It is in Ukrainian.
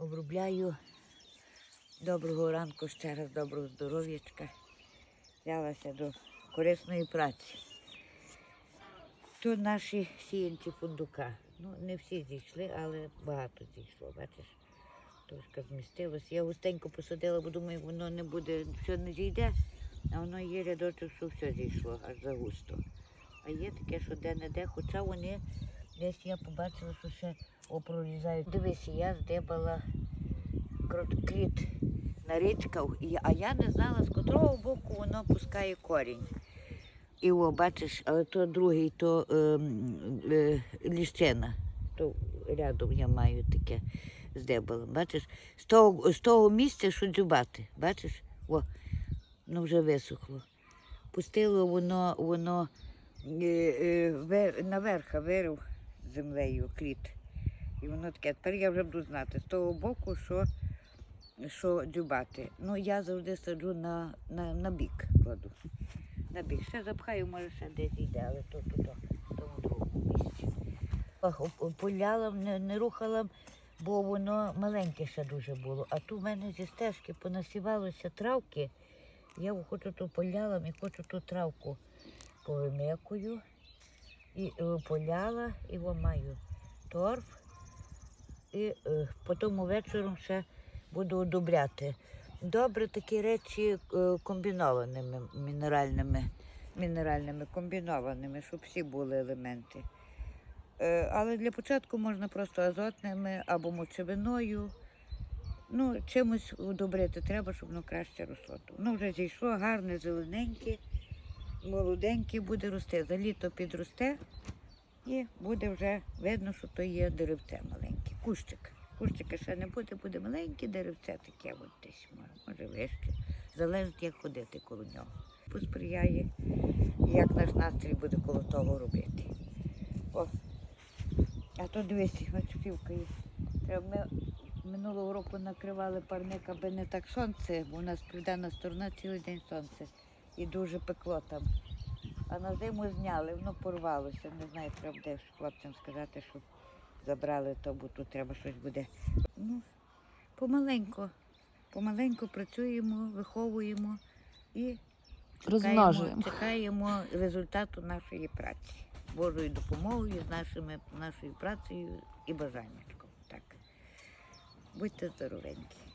Обробляю. Доброго ранку, ще раз доброго здоров'ячка. Взялася до корисної праці. Тут наші сіянці фундука. Ну, не всі зійшли, але багато зійшло, бачиш. Трошки змістилось. Я густенько посадила, бо думаю, воно не буде, все не зійде, а воно є рядочок, що все зійшло аж за густо. А є таке, що де-не-де, хоча вони десь я побачила, що ще опрорізають. Дивись, я здибала кроткріт нарічкав, і- а я не знала, з котрого боку воно пускає корінь. І о, бачиш, але то другий, то ем, е, ліщина. То рядом я маю таке здебало. Бачиш, з того, з того місця, що дзюбати, бачиш, о, ну вже висохло. Пустило воно, воно е, е, вер- наверх вирив землею кліт. І воно таке, тепер я вже буду знати з того боку, що, що дзюбати. Ну, я завжди саджу на, на, на бік кладу. На бік. Ще запхаю, може ще десь йде, але то тут, в тому другому місці. Поляла, не, не рухала, бо воно маленьке ще дуже було. А тут в мене зі стежки понасівалося травки. Я хочу ту поляла і хочу ту травку повимикую. І е, поляла, і маю торф. І е, потім вечором ще буду одобряти. Добре такі речі е, комбінованими мінеральними, мінеральними, комбінованими, щоб всі були елементи. Е, але для початку можна просто азотними або мочевиною. Ну, чимось удобрити треба, щоб воно краще росло. Воно вже зійшло, гарне, зелененьке, молоденьке буде рости. За літо підросте і буде вже видно, що то є деревце маленьке. Кущик. Кущика ще не буде, буде маленьке деревце таке, от десь, може, вище. Залежить, як ходити коло нього. Посприяє, як наш настрій буде коло того робити. О. А то дивись, очківка є. Ми минулого року накривали парник, аби не так сонце, бо у нас південна сторона цілий день сонце. І дуже пекло там. А на зиму зняли, воно порвалося. Не знаю, треба буде хлопцям сказати, щоб забрали то, бо тут треба щось буде. Ну, помаленьку, помаленьку працюємо, виховуємо і чекаємо, чекаємо результату нашої праці. Божою допомогою, з нашими, нашою працею і бажанням. Так. Будьте здоровенькі.